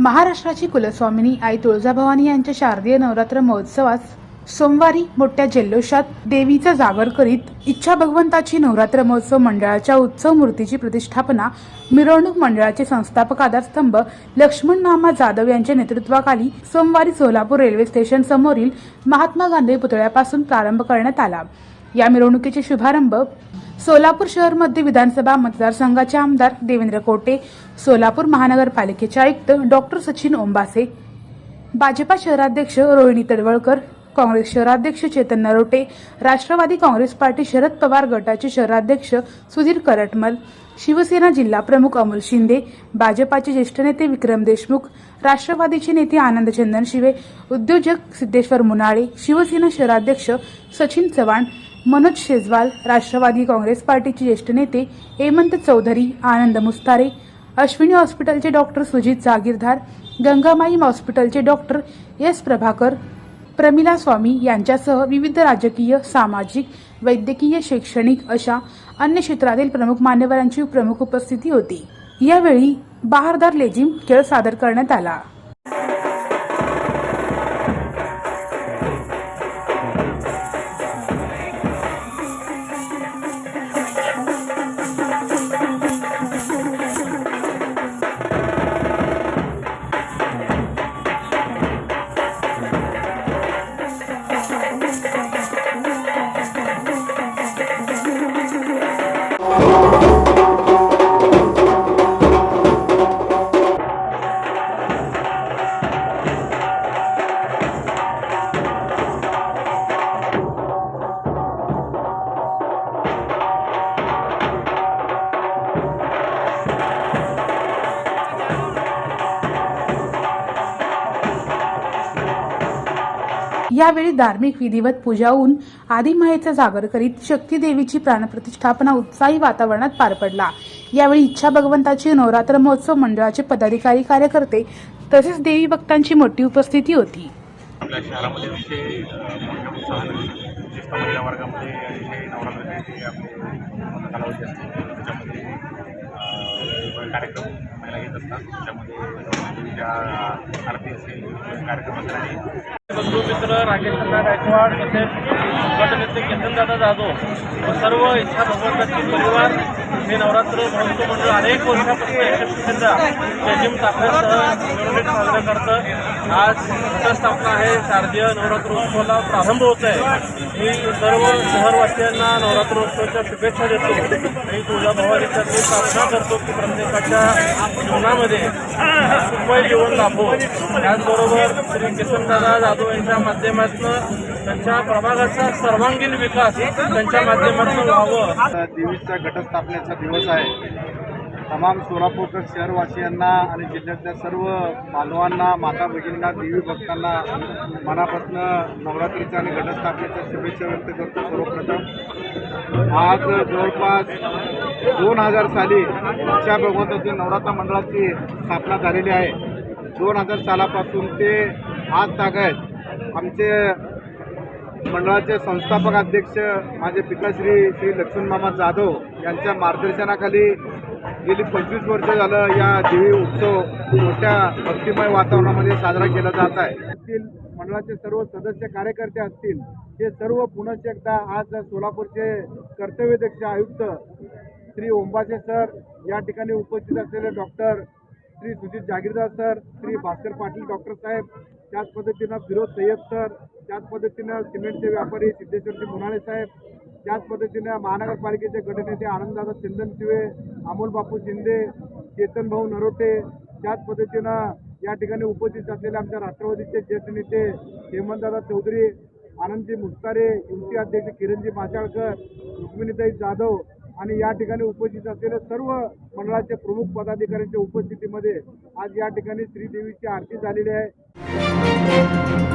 महाराष्ट्राची कुलस्वामिनी आई तुळजाभवानी यांच्या शारदीय नवरात्र महोत्सवास सोमवारी मोठ्या जल्लोषात देवीचा जागर करीत इच्छा भगवंताची नवरात्र महोत्सव मंडळाच्या उत्सव मूर्तीची प्रतिष्ठापना मिरवणूक मंडळाचे संस्थापक आधारस्तंभ लक्ष्मण मामा जाधव यांच्या नेतृत्वाखाली सोमवारी सोलापूर रेल्वे स्टेशन समोरील महात्मा गांधी पुतळ्यापासून प्रारंभ करण्यात आला. या मिरवणुकीचे शुभारंभ सोलापूर शहरमध्ये विधानसभा मतदारसंघाचे आमदार देवेंद्र कोटे सोलापूर महानगरपालिकेचे आयुक्त डॉक्टर सचिन ओंबासे भाजपा शहराध्यक्ष रोहिणी तडवळकर काँग्रेस शहराध्यक्ष चेतन नरोटे राष्ट्रवादी काँग्रेस पार्टी शरद पवार गटाचे शहराध्यक्ष सुधीर करटमल शिवसेना जिल्हा प्रमुख अमोल शिंदे भाजपाचे ज्येष्ठ नेते विक्रम देशमुख राष्ट्रवादीचे नेते आनंदचंदन शिवे उद्योजक सिद्धेश्वर मुनाळे शिवसेना शहराध्यक्ष सचिन चव्हाण मनोज शेजवाल राष्ट्रवादी काँग्रेस पार्टीचे ज्येष्ठ नेते हेमंत चौधरी आनंद मुस्तारे अश्विनी हॉस्पिटलचे डॉक्टर सुजित जागीरदार गंगामाई हॉस्पिटलचे डॉक्टर एस प्रभाकर प्रमिला स्वामी यांच्यासह विविध राजकीय सामाजिक वैद्यकीय शैक्षणिक अशा अन्य क्षेत्रातील प्रमुख मान्यवरांची प्रमुख उपस्थिती होती. यावेळी बहारदार लेझिम खेळ सादर करण्यात आला. Oh. यावेळी धार्मिक विधिवत पूजा होऊन आदिमायेचा जागर करीत शक्ती देवीची प्राणप्रतिष्ठापना उत्साही वातावरणात पार पडला. यावेळी इच्छा भगवंताची नवरात्र महोत्सव मंडळाचे पदाधिकारी कार्यकर्ते तसेच देवी भक्तांची मोठी उपस्थिती होती. आपल्या शहरामध्ये अतिशय अ, मोठ्या उत्साहाने विशेषतः महिला वर्गामध्ये अतिशय नवरात्राचे जे आपले कालावधी असते. त्याच्यामध्ये कार्यक्रम महिला घेत असतात. त्याच्यामध्ये देवीच्या आरती असेल कार्यक्रम असेल मित्र राकेश गायकवाड तसेच गटनेते केतनदादा जाधव व सर्व इच्छा भगवंताची परिवार हे नवरात्र महोत्सव मंडळ अनेक वर्षापासून यशस्वीरित्या जजिम ताफ्यासह मिरवणूक साजरं करतं. आज घटस्थापना आहे. शारदीय नवरात्रोत्सवाला प्रारंभ होत आहे मी सर्व शहरवासियांना नवरात्रोत्सवाच्या शुभेच्छा देतो. आणि तुळजाभवानीच्या मी प्रार्थना करतो की प्रत्येकाच्या जीवनामध्ये सुखमय जीवन लाभो. त्याचबरोबर श्री किशनदादा जाधव यांच्या त्यांच्या माध्यमातून त्यांच्या प्रभागाचा सर्वांगीण विकास त्यांच्या माध्यमातून व्हावं. आता देवीच्या घटस्थापनेचा दिवस आहे. तमाम सोलापूरकर शहरवासियांना आणि जिल्ह्यातल्या सर्व बांधवांना माता भगिनींना देवी भक्तांना मनापासून नवरात्रीच्या आणि घटस्थापनेच्या शुभेच्छा व्यक्त करतो सर्वप्रथम. आज जवळपास दोन हजार साली इच्छा भगवंताची नवरात्र मंडळाची स्थापना झालेली आहे. दोन हजार सालापासून ते आज तागत आमचे मंडळाचे संस्थापक अध्यक्ष माझे पिताश्री श्री लक्ष्मणमामा जाधव यांच्या मार्गदर्शनाखाली गेली पंचवीस वर्ष झालं या देवी उत्सव मोठ्या भक्तिमय वातावरणामध्ये साजरा केला जात आहे. असतील मंडळाचे सर्व सदस्य कार्यकर्ते असतील हे सर्व पुन्हा एकदा आज सोलापूरचे कर्तव्यदक्ष आयुक्त श्री ओंबाचे सर या ठिकाणी उपस्थित असलेले doctor Shri Sujit Jagirdar sir Shri Bhaskar Patil doctor साहेब त्याच पद्धतीनं फिरोज सय्यद त्याच पद्धतीनं सिमेंटचे व्यापारी सिद्धेश्वरजी मुनाळे साहेब त्याच पद्धतीनं महानगरपालिकेचे गटनेते आनंददादा चंदनशिवे अमोल बापू शिंदे चेतन भाऊ नरोटे त्याच पद्धतीनं या ठिकाणी उपस्थित असलेले आमच्या राष्ट्रवादीचे ज्येष्ठ नेते हेमंतदादा चौधरी आनंदजी मुस्तारे युवती अध्यक्ष किरणजी माचाळकर रुक्मिणीताई जाधव आणि या ठिकाणी उपस्थित असलेले सर्व मंडळाचे प्रमुख पदाधिकाऱ्यांच्या उपस्थितीमध्ये आज या ठिकाणी श्रीदेवीची आरती झालेली आहे. thank you